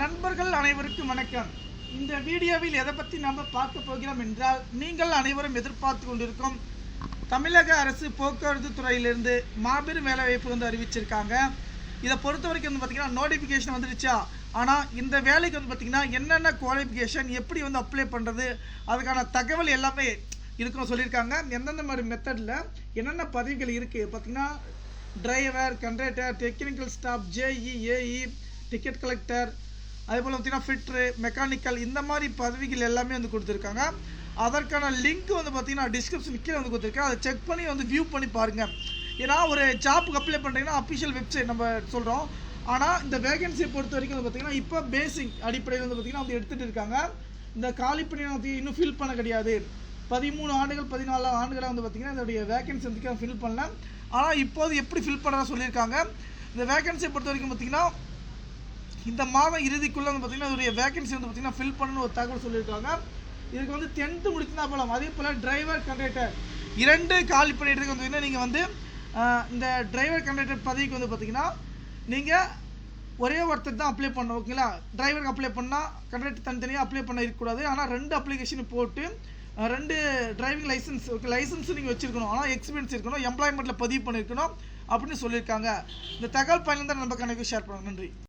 நண்பர்கள் அனைவருக்கும் வணக்கம். இந்த வீடியோவில் எதை பற்றி நாம் பார்க்க போகிறோம் என்றால் நீங்கள் அனைவரும் எதிர்பார்த்து கொண்டிருக்கும் தமிழக அரசு போக்குவரத்து துறையிலிருந்து மாபெரும் வேலைவாய்ப்பு வந்து அறிவிச்சிருக்காங்க. இதை பொறுத்த வரைக்கும் வந்து பார்த்திங்கன்னா நோட்டிஃபிகேஷன் வந்துடுச்சா ஆனால் இந்த வேலைக்கு வந்து பார்த்திங்கன்னா என்னென்ன குவாலிஃபிகேஷன் எப்படி வந்து அப்ளை பண்ணுறது அதுக்கான தகவல் எல்லாமே இருக்குன்னு சொல்லியிருக்காங்க. எந்தெந்த மாதிரி மெத்தடில் என்னென்ன பதவிகள் இருக்குது பார்த்திங்கன்னா driver conductor technical staff JE AE ticket collector அதே போல் பார்த்தீங்கன்னா ஃபிட்ரு மெக்கானிக்கல் இந்த மாதிரி பதவிகள் எல்லாமே வந்து கொடுத்துருக்காங்க. அதற்கான லிங்க் வந்து பார்த்தீங்கன்னா டிஸ்கிரிப்ஷன் கீழே வந்து கொடுத்துருக்கேன். அதை செக் பண்ணி வந்து வியூ பண்ணி பாருங்கள் ஏன்னா ஒரு ஜாப்புக்கு அப்ளை பண்ணுறீங்கன்னா அஃபிஷியல் வெப்சைட் நம்ம சொல்கிறோம் ஆனால் இந்த வேகன்சியை பொறுத்த வரைக்கும் வந்து பார்த்தீங்கன்னா இப்போ பேசிக் அடிப்படையில் வந்து பார்த்தீங்கன்னா வந்து எடுத்துகிட்டு இருக்காங்க. இந்த காலி பணியை வந்து இன்னும் ஃபில் பண்ண கிடையாது. பதிமூணு ஆண்டுகள் பதினாலு ஆண்டுகளாக வந்து பார்த்தீங்கன்னா இதோடைய வேகன்சி வந்து ஃபில் பண்ணல. ஆனால் இப்போது எப்படி ஃபில் பண்ணுறதா சொல்லியிருக்காங்க. இந்த வேகன்சியை பொறுத்த வரைக்கும் பார்த்தீங்கன்னா இந்த மாதம் இறுதிக்குள்ளே வந்து பார்த்தீங்கன்னா இதோடைய வேகன்சி வந்து பார்த்தீங்கன்னா ஃபில் பண்ணணும்னு ஒரு தகவல் சொல்லியிருக்காங்க. இதுக்கு வந்து டென்த்து முடிச்சுதான் போகலாம் அதே போல் டிரைவர் கண்டக்டர் இரண்டு காலி பணியிடத்துக்கு வந்து நீங்கள் வந்து இந்த டிரைவர் கண்டக்டர் பதவிக்கு வந்து பார்த்தீங்கன்னா நீங்கள் ஒரே ஒருத்தர் தான் அப்ளை பண்ணணும் ஓகேங்களா டிரைவருக்கு அப்ளை பண்ணால் கண்டக்டர் தனித்தனியாக அப்ளை பண்ண இருக்கக்கூடாது. ஆனால் ரெண்டு அப்ளிகேஷன் போட்டு ரெண்டு டிரைவிங் லைசன்ஸ் ஓகே லைசன்ஸும் நீங்கள் வச்சுருக்கணும். ஆனால் எக்ஸ்பீரியன்ஸ் இருக்கணும் எம்ப்ளாய்மெண்ட்டில் பதிவு பண்ணியிருக்கணும் அப்படின்னு சொல்லியிருக்காங்க. இந்த தகவல் பயன் தான் நம்ம கணக்கு ஷேர் பண்ணுறோம் நன்றி.